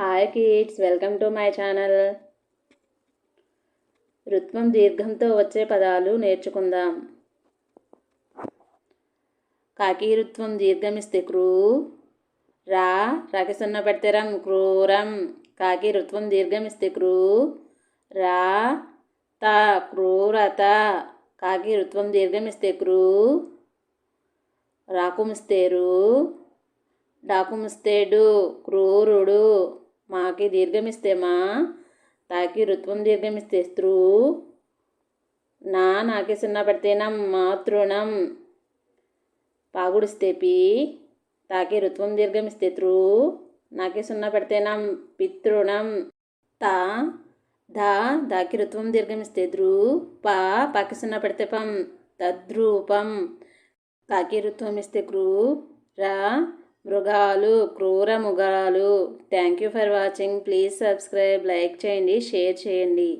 Hi kids welcome to my channel రుత్వం దీర్ఘంతో వచ్చే పదాలు నేర్చుకుందాం. కాకి రుత్వం దీర్ఘమిస్తే క్రూ రా రాకి సున్న రం క్రూరం. కాకి రుత్వం దీర్ఘమిస్తే క్రూ రా త క్రూరత. కాకి రుత్వం దీర్ఘమిస్తే క్రూ రాకుమిస్తేరు డాకుమిస్తేడు క్రూరుడు. మాకి దీర్ఘమిస్తే మా తాకి రుత్వం దీర్ఘమిస్తే స్త్రూ నా నాకి సున్నా పెడితేనం మాతృణం. పాగుడిస్తే పి. తాకి రుత్వం దీర్ఘమిస్తే త్రూ. నాకి సున్నా పెడితేనం పితృణం. తా. ధా. దాకి రుత్వం దీర్ఘమిస్తే ధ్రు పా. పాకి సున్నా పెడితే పం. తద్రూపం. కాకి రుత్వం ఇస్తే క్రూ రా. మృగాలు క్రూర మృగాలు. Thank you for watching please subscribe like చేయండి షేర్ చేయండి.